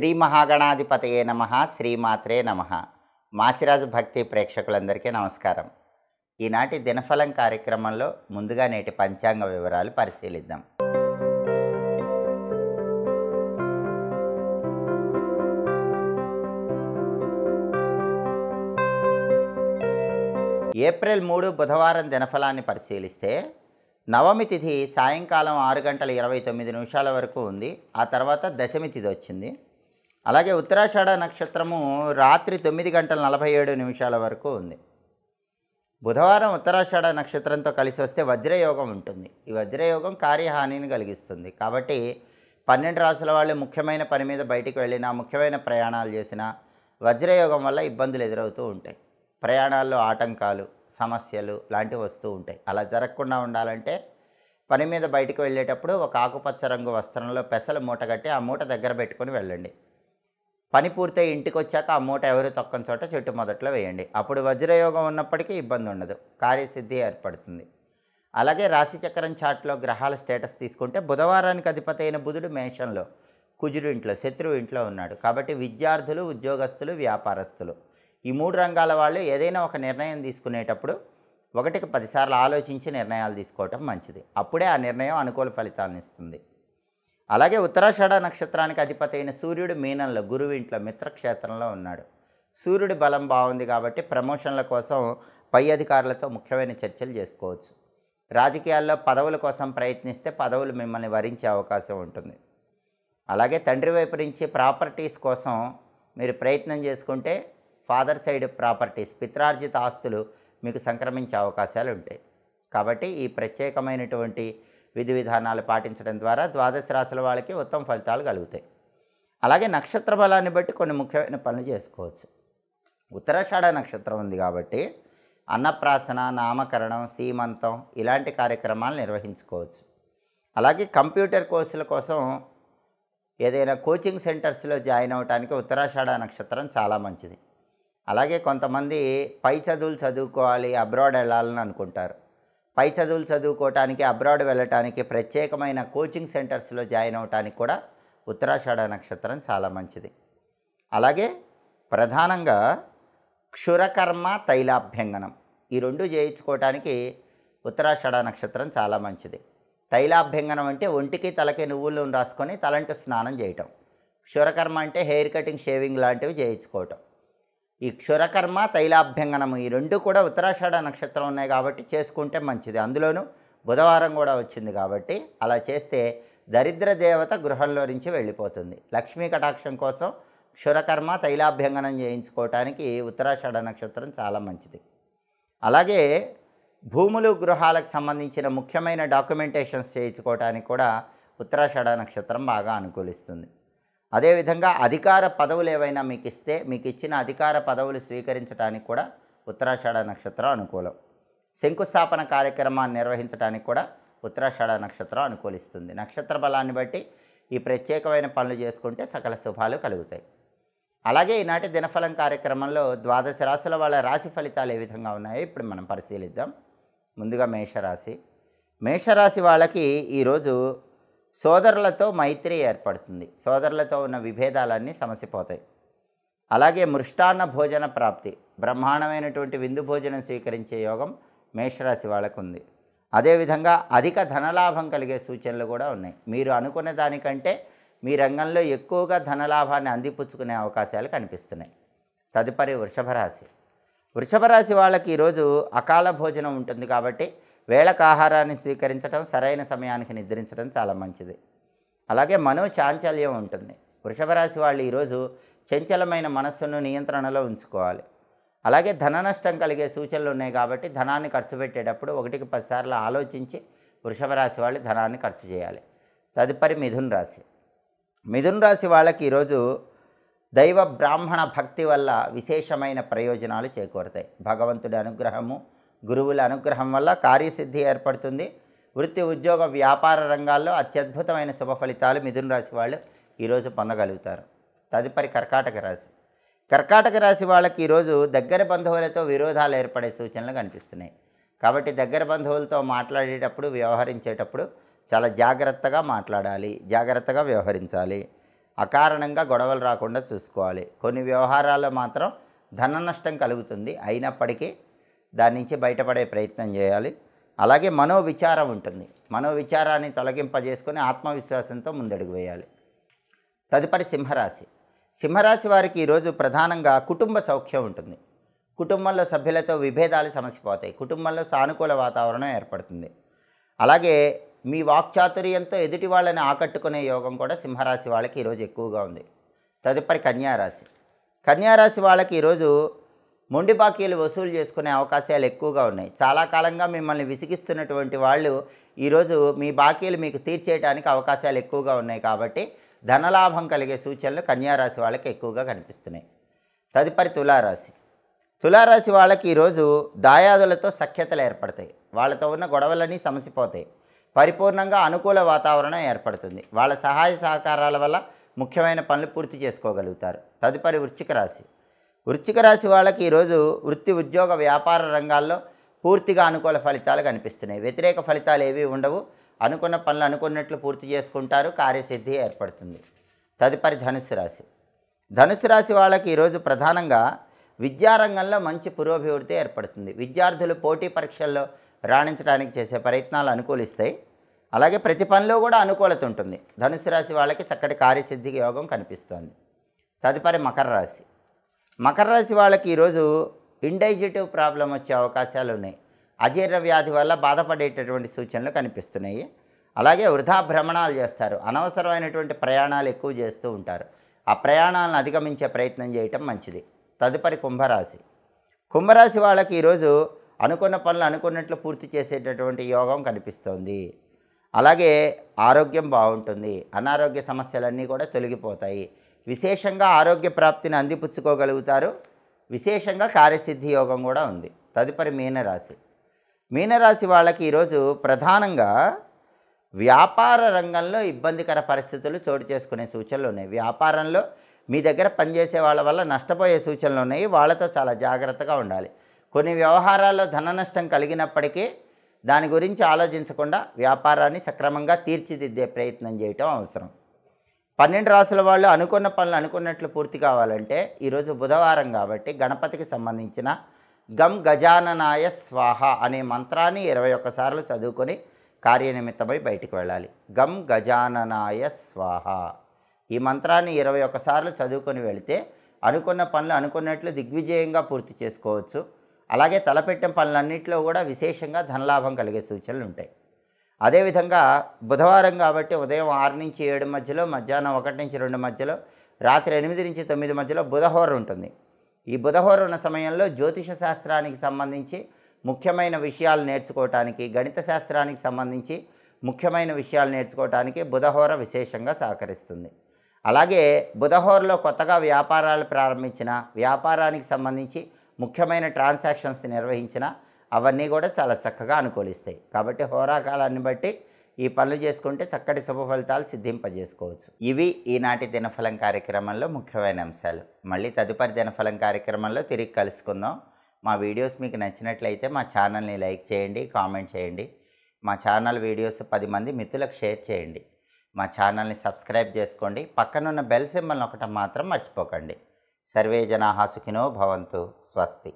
శ్రీ మహాగణాధిపతయే నమ శ్రీమాత్రే నమ. మాచిరాజు భక్తి ప్రేక్షకులందరికీ నమస్కారం. ఈనాటి దినఫలం కార్యక్రమంలో ముందుగా నేటి పంచాంగ వివరాలు పరిశీలిద్దాం. ఏప్రిల్ మూడు బుధవారం దినఫలాన్ని పరిశీలిస్తే నవమి తిథి సాయంకాలం ఆరు గంటల ఇరవై తొమ్మిది నిమిషాల వరకు ఉంది. ఆ తర్వాత దశమి తిథి వచ్చింది. అలాగే ఉత్తరాషాఢ నక్షత్రము రాత్రి తొమ్మిది గంటల నలభై ఏడు నిమిషాల వరకు ఉంది. బుధవారం ఉత్తరాషాఢ నక్షత్రంతో కలిసి వస్తే వజ్రయోగం ఉంటుంది. ఈ వజ్రయోగం కార్యహానిని కలిగిస్తుంది. కాబట్టి పన్నెండు రాసుల వాళ్ళు ముఖ్యమైన పని మీద బయటికి వెళ్ళినా ముఖ్యమైన ప్రయాణాలు చేసినా వజ్రయోగం వల్ల ఇబ్బందులు ఎదురవుతూ ఉంటాయి. ప్రయాణాల్లో ఆటంకాలు సమస్యలు లాంటివి వస్తూ ఉంటాయి. అలా జరగకుండా ఉండాలంటే పని మీద బయటికి వెళ్ళేటప్పుడు ఒక ఆకుపచ్చ రంగు వస్త్రంలో పెసలు మూట కట్టి ఆ మూట దగ్గర పెట్టుకొని వెళ్ళండి. పని పూర్తయి ఇంటికి వచ్చాక ఆ మూట ఎవరు తొక్కని చోట చెట్టు మొదట్లో వేయండి. అప్పుడు వజ్రయోగం ఉన్నప్పటికీ ఇబ్బంది ఉండదు. కార్యసిద్ధి ఏర్పడుతుంది. అలాగే రాశిచక్రం చాట్లో గ్రహాల స్టేటస్ తీసుకుంటే బుధవారానికి అధిపతి అయిన బుధుడు మేషంలో కుజుడు ఇంట్లో శత్రువు ఇంట్లో ఉన్నాడు. కాబట్టి విద్యార్థులు ఉద్యోగస్తులు వ్యాపారస్తులు. ఈ మూడు రంగాల వాళ్ళు ఏదైనా ఒక నిర్ణయం తీసుకునేటప్పుడు ఒకటికి పదిసార్లు ఆలోచించి నిర్ణయాలు తీసుకోవటం మంచిది. అప్పుడే ఆ నిర్ణయం అనుకూల ఫలితాన్ని ఇస్తుంది. అలాగే ఉత్తరాషాఢ నక్షత్రానికి అధిపతి అయిన సూర్యుడు మీనంలో గురువు ఇంట్లో మిత్రక్షేత్రంలో ఉన్నాడు. సూర్యుడి బలం బాగుంది కాబట్టి ప్రమోషన్ల కోసం పై అధికారులతో ముఖ్యమైన చర్చలు చేసుకోవచ్చు. రాజకీయాల్లో పదవుల కోసం ప్రయత్నిస్తే పదవులు మిమ్మల్ని వరించే అవకాశం ఉంటుంది. అలాగే తండ్రి వైపు నుంచి ప్రాపర్టీస్ కోసం మీరు ప్రయత్నం చేసుకుంటే ఫాదర్ సైడ్ ప్రాపర్టీస్ పిత్రార్జిత ఆస్తులు మీకు సంక్రమించే అవకాశాలు ఉంటాయి. కాబట్టి ఈ ప్రత్యేకమైనటువంటి విధి విధానాలు పాటించడం ద్వారా ద్వాదశ రాశుల వాళ్ళకి ఉత్తమ ఫలితాలు కలుగుతాయి. అలాగే నక్షత్ర బలాన్ని బట్టి కొన్ని ముఖ్యమైన పనులు చేసుకోవచ్చు. ఉత్తరాషాఢ నక్షత్రం ఉంది కాబట్టి అన్నప్రాసన నామకరణం సీమంతం ఇలాంటి కార్యక్రమాలు నిర్వహించుకోవచ్చు. అలాగే కంప్యూటర్ కోర్సుల కోసం ఏదైనా కోచింగ్ సెంటర్స్లో జాయిన్ అవ్వడానికి ఉత్తరాషాఢ నక్షత్రం చాలా మంచిది. అలాగే కొంతమంది పై చదువులు చదువుకోవాలి అబ్రాడ్ వెళ్ళాలని అనుకుంటారు. పై చదువులు చదువుకోవటానికి అబ్రాడ్ వెళ్ళటానికి ప్రత్యేకమైన కోచింగ్ సెంటర్స్లో జాయిన్ అవ్వటానికి కూడా ఉత్తరాషాఢ నక్షత్రం చాలా మంచిది. అలాగే ప్రధానంగా క్షురకర్మ తైలాభ్యంగనం ఈ రెండు చేయించుకోవటానికి ఉత్తరాషాఢ నక్షత్రం చాలా మంచిది. తైలాభ్యంగనం అంటే ఒంటికి తలకి నువ్వులను రాసుకొని తలంటు స్నానం చేయటం. క్షురకర్మ అంటే హెయిర్ కటింగ్ షేవింగ్ లాంటివి చేయించుకోవటం. ఈ క్షురకర్మ తైలాభ్యంగనము ఈ రెండు కూడా ఉత్తరాషాఢ నక్షత్రం ఉన్నాయి కాబట్టి చేసుకుంటే మంచిది. అందులోనూ బుధవారం కూడా వచ్చింది కాబట్టి అలా చేస్తే దరిద్ర దేవత గృహంలో నుంచి వెళ్ళిపోతుంది. లక్ష్మీ కటాక్షం కోసం క్షురకర్మ తైలాభ్యంగనం చేయించుకోవటానికి ఉత్తరాషాఢ నక్షత్రం చాలా మంచిది. అలాగే భూములు గృహాలకు సంబంధించిన ముఖ్యమైన డాక్యుమెంటేషన్స్ చేయించుకోవటానికి కూడా ఉత్తరాషాఢ నక్షత్రం బాగా అనుకూలిస్తుంది. అదేవిధంగా అధికార పదవులు ఏవైనా మీకు ఇస్తే మీకు ఇచ్చిన అధికార పదవులు స్వీకరించడానికి కూడా ఉత్తరాషాఢ నక్షత్రం అనుకూలం. శంకుస్థాపన కార్యక్రమాన్ని నిర్వహించడానికి కూడా ఉత్తరాషాఢ నక్షత్రం అనుకూలిస్తుంది. నక్షత్ర బలాన్ని బట్టి ఈ ప్రత్యేకమైన పనులు చేసుకుంటే సకల శుభాలు కలుగుతాయి. అలాగే ఈనాటి దినఫలం కార్యక్రమంలో ద్వాదశ రాశుల వాళ్ళ రాశి ఫలితాలు ఏ విధంగా ఉన్నాయో ఇప్పుడు మనం పరిశీలిద్దాం. ముందుగా మేషరాశి. మేషరాశి వాళ్ళకి ఈరోజు సోదరులతో మైత్రి ఏర్పడుతుంది. సోదరులతో ఉన్న విభేదాలన్నీ సమసిపోతాయి. అలాగే మృష్టాన్న భోజన ప్రాప్తి బ్రహ్మాండమైనటువంటి విందు భోజనం స్వీకరించే యోగం మేషరాశి వాళ్ళకు ఉంది అదేవిధంగా అధిక ధనలాభం కలిగే సూచనలు కూడా ఉన్నాయి. మీరు అనుకున్న దానికంటే మీ రంగంలో ఎక్కువగా ధనలాభాన్ని అందిపుచ్చుకునే అవకాశాలు కనిపిస్తున్నాయి. తదుపరి వృషభ రాశి వృషభ రాశి వాళ్ళకి ఈరోజు అకాల భోజనం ఉంటుంది కాబట్టి వేళకు ఆహారాన్ని స్వీకరించడం సరైన సమయానికి నిద్రించడం చాలా మంచిది. అలాగే మనో చాంచల్యం ఉంటుంది. వృషభ రాశి వాళ్ళు ఈరోజు చంచలమైన మనస్సును నియంత్రణలో ఉంచుకోవాలి. అలాగే ధన నష్టం కలిగే సూచనలు ఉన్నాయి కాబట్టి ధనాన్ని ఖర్చు పెట్టేటప్పుడు ఒకటికి పదిసార్లు ఆలోచించి వృషభ రాశి వాళ్ళు ధనాన్ని ఖర్చు చేయాలి. తదుపరి మిథున్ రాశి. మిథున్ రాశి వాళ్ళకి ఈరోజు దైవ బ్రాహ్మణ భక్తి వల్ల విశేషమైన ప్రయోజనాలు చేకూరుతాయి. భగవంతుడి అనుగ్రహము గురువుల అనుగ్రహం వల్ల కార్యసిద్ధి ఏర్పడుతుంది. వృత్తి ఉద్యోగ వ్యాపార రంగాల్లో అత్యద్భుతమైన శుభ ఫలితాలు మిథున రాశి వాళ్ళు ఈరోజు పొందగలుగుతారు. తదుపరి కర్కాటక రాశి. కర్కాటక రాశి వాళ్ళకి ఈరోజు దగ్గర బంధువులతో విరోధాలు ఏర్పడే సూచనలు కనిపిస్తున్నాయి. కాబట్టి దగ్గర బంధువులతో మాట్లాడేటప్పుడు వ్యవహరించేటప్పుడు చాలా జాగ్రత్తగా మాట్లాడాలి. జాగ్రత్తగా వ్యవహరించాలి. అకారణంగా గొడవలు రాకుండా చూసుకోవాలి. కొన్ని వ్యవహారాల్లో మాత్రం ధన నష్టం కలుగుతుంది. అయినప్పటికీ దాని నుంచి బయటపడే ప్రయత్నం చేయాలి. అలాగే మనోవిచారం ఉంటుంది. మనోవిచారాన్ని తొలగింపజేసుకొని ఆత్మవిశ్వాసంతో ముందడుగు వేయాలి. తదుపరి సింహరాశి. సింహరాశి వారికి ఈరోజు ప్రధానంగా కుటుంబ సౌఖ్యం ఉంటుంది. కుటుంబంలో సభ్యులతో విభేదాలు సమసిపోతాయి. కుటుంబంలో సానుకూల వాతావరణం ఏర్పడుతుంది. అలాగే మీ వాక్చాతుర్యంతో ఎదుటి వాళ్ళని ఆకట్టుకునే యోగం కూడా సింహరాశి వాళ్ళకి ఈరోజు ఎక్కువగా ఉంది. తదుపరి కన్యారాశి. కన్యారాశి వాళ్ళకి ఈరోజు మొండి బాకీలు వసూలు చేసుకునే అవకాశాలు ఎక్కువగా ఉన్నాయి. చాలా కాలంగా మిమ్మల్ని విసిగిస్తున్నటువంటి వాళ్ళు ఈరోజు మీ బాకీలు మీకు తీర్చేయడానికి అవకాశాలు ఎక్కువగా ఉన్నాయి కాబట్టి ధనలాభం కలిగే సూచనలు కన్యారాశి వాళ్ళకి ఎక్కువగా కనిపిస్తున్నాయి. తదుపరి తులారాశి. తులారాశి వాళ్ళకి ఈరోజు దాయాదులతో సఖ్యతలు ఏర్పడతాయి. వాళ్ళతో ఉన్న గొడవలన్నీ సమసిపోతాయి. పరిపూర్ణంగా అనుకూల వాతావరణం ఏర్పడుతుంది. వాళ్ళ సహాయ సహకారాల వల్ల ముఖ్యమైన పనులు పూర్తి చేసుకోగలుగుతారు. తదుపరి వృశ్చిక రాశి. వృశ్చిక రాశి వాళ్ళకి ఈరోజు వృత్తి ఉద్యోగ వ్యాపార రంగాల్లో పూర్తిగా అనుకూల ఫలితాలు కనిపిస్తున్నాయి. వ్యతిరేక ఫలితాలు ఏవి ఉండవు. అనుకున్న పనులు అనుకున్నట్లు పూర్తి చేసుకుంటారు. కార్యసిద్ధి ఏర్పడుతుంది. తదుపరి ధనుసు రాశి. ధనుసు రాశి వాళ్ళకి ఈరోజు ప్రధానంగా విద్యారంగంలో మంచి పురోభివృద్ధి ఏర్పడుతుంది. విద్యార్థులు పోటీ పరీక్షల్లో రాణించడానికి చేసే ప్రయత్నాలు అనుకూలిస్తాయి. అలాగే ప్రతి పనిలో కూడా అనుకూలత ఉంటుంది. ధనుసు రాశి వాళ్ళకి చక్కటి కార్యసిద్ధి యోగం కనిపిస్తోంది. తదుపరి మకర రాశి. మకర రాశి వాళ్ళకి ఈరోజు ఇండైజెటివ్ ప్రాబ్లం వచ్చే అవకాశాలు ఉన్నాయి. అజీర్ణ వ్యాధి వల్ల బాధపడేటటువంటి సూచనలు కనిపిస్తున్నాయి. అలాగే వృధా భ్రమణాలు చేస్తారు. అనవసరమైనటువంటి ప్రయాణాలు ఎక్కువ చేస్తూ ఉంటారు. ఆ ప్రయాణాలను అధిగమించే ప్రయత్నం చేయటం మంచిది. తదుపరి కుంభరాశి. కుంభరాశి వాళ్ళకి ఈరోజు అనుకున్న పనులు అనుకున్నట్లు పూర్తి చేసేటటువంటి యోగం కనిపిస్తోంది. అలాగే ఆరోగ్యం బాగుంటుంది. అనారోగ్య సమస్యలన్నీ కూడా తొలగిపోతాయి. విశేషంగా ఆరోగ్య ప్రాప్తిని అందిపుచ్చుకోగలుగుతారు. విశేషంగా కార్యసిద్ధి యోగం కూడా ఉంది. తదుపరి మీనరాశి. మీనరాశి వాళ్ళకి ఈరోజు ప్రధానంగా వ్యాపార రంగంలో ఇబ్బందికర పరిస్థితులు చోటు చేసుకునే సూచనలు ఉన్నాయి. వ్యాపారంలో మీ దగ్గర పనిచేసే వాళ్ళ వల్ల నష్టపోయే సూచనలు ఉన్నాయి. వాళ్ళతో చాలా జాగ్రత్తగా ఉండాలి. కొన్ని వ్యవహారాల్లో ధన నష్టం కలిగినప్పటికీ దాని గురించి ఆలోచించకుండా వ్యాపారాన్ని సక్రమంగా తీర్చిదిద్దే ప్రయత్నం చేయటం అవసరం. పన్నెండు రాసుల వాళ్ళు అనుకున్న పనులు అనుకున్నట్లు పూర్తి కావాలంటే ఈరోజు బుధవారం కాబట్టి గణపతికి సంబంధించిన గం గజాననాయ స్వాహ అనే మంత్రాన్ని ఇరవై ఒక్కసార్లు చదువుకొని కార్యనిమిత్తమై బయటికి వెళ్ళాలి. గం గజాననాయ స్వాహ. ఈ మంత్రాన్ని ఇరవై ఒక్కసార్లు చదువుకొని వెళితే అనుకున్న పనులు అనుకున్నట్లు దిగ్విజయంగా పూర్తి చేసుకోవచ్చు. అలాగే తలపెట్టిన పనులన్నింటిలో కూడా విశేషంగా ధనలాభం కలిగే సూచనలు ఉంటాయి. అదేవిధంగా బుధవారం కాబట్టి ఉదయం ఆరు నుంచి ఏడు మధ్యలో మధ్యాహ్నం ఒకటి నుంచి రెండు మధ్యలో రాత్రి ఎనిమిది నుంచి తొమ్మిది మధ్యలో బుధహోర ఉంటుంది. ఈ బుధహోర ఉన్న సమయంలో జ్యోతిష శాస్త్రానికి సంబంధించి ముఖ్యమైన విషయాలు నేర్చుకోవటానికి గణిత శాస్త్రానికి సంబంధించి ముఖ్యమైన విషయాలు నేర్చుకోవటానికి బుధహోర విశేషంగా సహకరిస్తుంది. అలాగే బుధహోరలో కొత్తగా వ్యాపారాలు ప్రారంభించిన వ్యాపారానికి సంబంధించి ముఖ్యమైన ట్రాన్సాక్షన్స్ నిర్వహించిన అవన్నీ కూడా చాలా చక్కగా అనుకూలిస్తాయి. కాబట్టి హోరాకాలాన్ని బట్టి ఈ పనులు చేసుకుంటే చక్కటి శుభ ఫలితాలు సిద్ధింపజేసుకోవచ్చు. ఇవి ఈనాటి దినఫలం కార్యక్రమంలో ముఖ్యమైన అంశాలు. మళ్ళీ తదుపరి దినఫలం కార్యక్రమంలో తిరిగి కలుసుకుందాం. మా వీడియోస్ మీకు నచ్చినట్లయితే మా ఛానల్ని లైక్ చేయండి కామెంట్ చేయండి. మా ఛానల్ వీడియోస్ పది మంది మిత్రులకు షేర్ చేయండి. మా ఛానల్ని సబ్స్క్రైబ్ చేసుకోండి. పక్కనున్న బెల్ సింబల్ ఒకటం మాత్రం మర్చిపోకండి. సర్వే జనాహా సుఖినో భవంతు. స్వస్తి.